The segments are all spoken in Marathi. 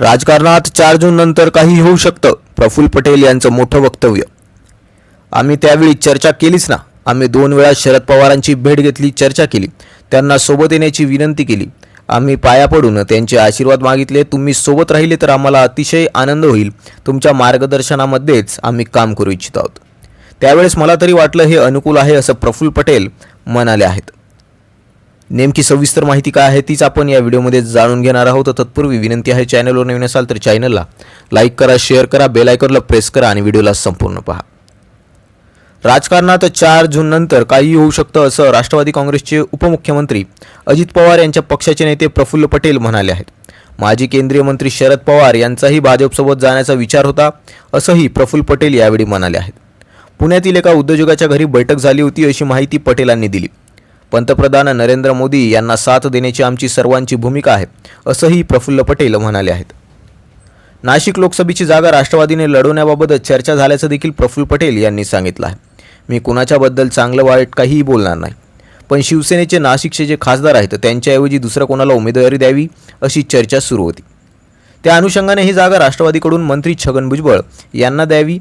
राजकारणात चार जून नंतर काही होऊ शकतं प्रफुल्ल पटेल यांचं मोठं वक्तव्य. आम्ही त्यावेळी चर्चा केलीच ना. आम्ही दोन वेळा शरद पवारांची भेट घेतली चर्चा केली. त्यांना सोबत येण्याची विनंती केली. आम्ही पाया पडून त्यांचे आशीर्वाद मागितले. तुम्ही सोबत राहिले तर आम्हाला अतिशय आनंद होईल. तुमच्या मार्गदर्शनामध्येच आम्ही काम करू इच्छित आहोत. त्यावेळेस मला तरी वाटलं हे अनुकूल आहे असं प्रफुल्ल पटेल म्हणाले आहेत. नेमकी सविस्तर माहिती काय आहे तीच आपण या व्हिडिओमध्ये जाणून घेणार आहोत. तर तत्पूर्वी विनंती आहे चॅनलवर नवीन असाल तर चॅनलला लाईक करा शेअर करा बेल आयकॉनला प्रेस करा आणि व्हिडिओला संपूर्ण पहा. राजकारणात चार जून नंतर काही होऊ शकतं असं राष्ट्रवादी काँग्रेसचे उपमुख्यमंत्री अजित पवार यांच्या पक्षाचे नेते प्रफुल्ल पटेल म्हणाले आहेत. माजी केंद्रीय मंत्री शरद पवार यांचाही भाजपसोबत जाण्याचा विचार होता असंही प्रफुल्ल पटेल यावेळी म्हणाले आहेत. पुण्यातील एका उद्योजकाच्या घरी बैठक झाली होती अशी माहिती पटेलांनी दिली. पंतप्रधान नरेंद्र मोदी यांना साथ देण्याची आमची सर्वांची भूमिका आहे असंही प्रफुल्ल पटेल म्हणाले आहेत. नाशिक लोकसभेची जागा राष्ट्रवादीने लढवण्याबाबत चर्चा झाल्याचं देखील प्रफुल्ल पटेल यांनी सांगितलं आहे. मी कुणाच्याबद्दल चांगलं वाईट काहीही बोलणार नाही. पण शिवसेनेचे नाशिकचे जे खासदार आहेत त्यांच्याऐवजी दुसरं कोणाला उमेदवारी द्यावी अशी चर्चा सुरू होती. त्या अनुषंगाने ही जागा राष्ट्रवादीकडून मंत्री छगन भुजबळ यांना द्यावी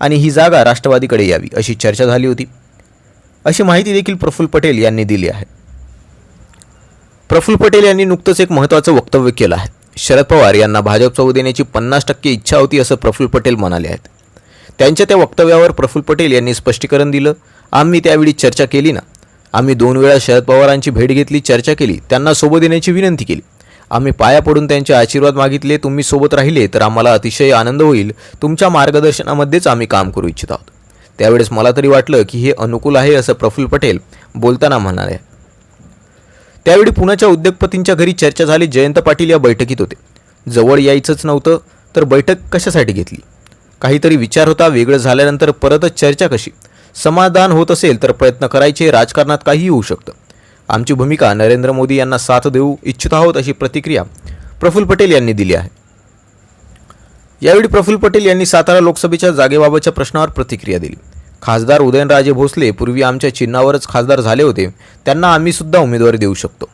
आणि ही जागा राष्ट्रवादीकडे यावी अशी चर्चा झाली होती. अशी माहिती देखील प्रफुल्ल पटेल यांनी दिली आहे. प्रफुल्ल पटेल यांनी नुकतंच एक महत्त्वाचं वक्तव्य केलं आहे. शरद पवार यांना भाजपसोबत देण्याची पन्नास टक्के इच्छा होती असं प्रफुल्ल पटेल म्हणाले आहेत. त्यांच्या त्या वक्तव्यावर प्रफुल्ल पटेल यांनी स्पष्टीकरण दिलं. आम्ही त्यावेळी चर्चा केली ना. आम्ही दोन वेळा शरद पवारांची भेट घेतली चर्चा केली त्यांना सोबत येण्याची विनंती केली. आम्ही पाया पडून त्यांचे आशीर्वाद मागितले तुम्ही सोबत राहिले तर आम्हाला अतिशय आनंद होईल. तुमच्या मार्गदर्शनामध्येच आम्ही काम करू इच्छित आहोत. त्यावेळेस मला तरी वाटलं की हे अनुकूल आहे असं प्रफुल्ल पटेल बोलताना म्हणाले. त्यावेळी पुण्याच्या उद्योगपतींच्या घरी चर्चा झाली. जयंत पाटील या बैठकीत होते. जवळ यायचंच नव्हतं तर बैठक कशासाठी घेतली? काहीतरी विचार होता वेगळं झाल्यानंतर परतच चर्चा कशी? समाधान होत असेल तर प्रयत्न करायचे राजकारणात काहीही होऊ शकतं. आमची भूमिका नरेंद्र मोदी यांना साथ देऊ इच्छित आहोत अशी प्रतिक्रिया प्रफुल्ल पटेल यांनी दिली आहे. यावेळी प्रफुल्ल पटेल यांनी सातारा लोकसभेच्या जागेबाबतच्या प्रश्नावर प्रतिक्रिया दिली. खासदार उदयनराजे भोसले पूर्वी आमच्या चिन्हावरच खासदार झाले होते. त्यांना आम्ही सुद्धा उमेदवारी देऊ शकतो.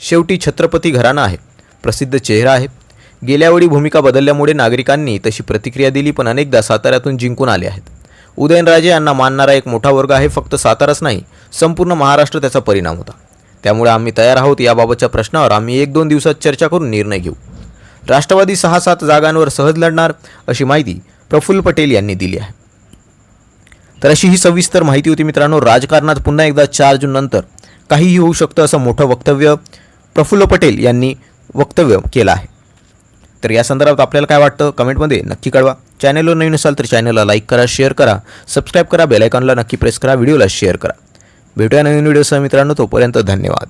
शेवटी छत्रपती घराणा आहे. प्रसिद्ध चेहरा आहे. गेल्यावेळी भूमिका बदलल्यामुळे नागरिकांनी तशी प्रतिक्रिया दिली पण अनेकदा साताऱ्यातून जिंकून आले आहेत. उदयनराजे यांना मानणारा एक मोठा वर्ग आहे फक्त साताराच नाही संपूर्ण महाराष्ट्र त्याचा परिणाम होता. त्यामुळे आम्ही तयार आहोत याबाबतच्या प्रश्नावर आम्ही एक दोन दिवसात चर्चा करून निर्णय घेऊ. राष्ट्रवादी सहा सात जागांवर सहज लढणार अशी माहिती प्रफुल्ल पटेल यांनी दिली आहे. तर अशी ही सविस्तर माहिती होती मित्रांनो. राजकारणात पुन्हा एकदा चार जून नंतर काहीही होऊ शकतं असं मोठं वक्तव्य प्रफुल्ल पटेल यांनी वक्तव्य केलं आहे. तर या संदर्भात आपल्याला काय वाटतं? कमेंटमध्ये नक्की कळवा. चॅनलवर नवीन असाल तर चॅनलला लाईक करा शेअर करा सबस्क्राईब करा बेलायकॉनला नक्की प्रेस करा व्हिडिओला शेअर करा. भेटूया नवीन व्हिडिओसह मित्रांनो तोपर्यंत धन्यवाद.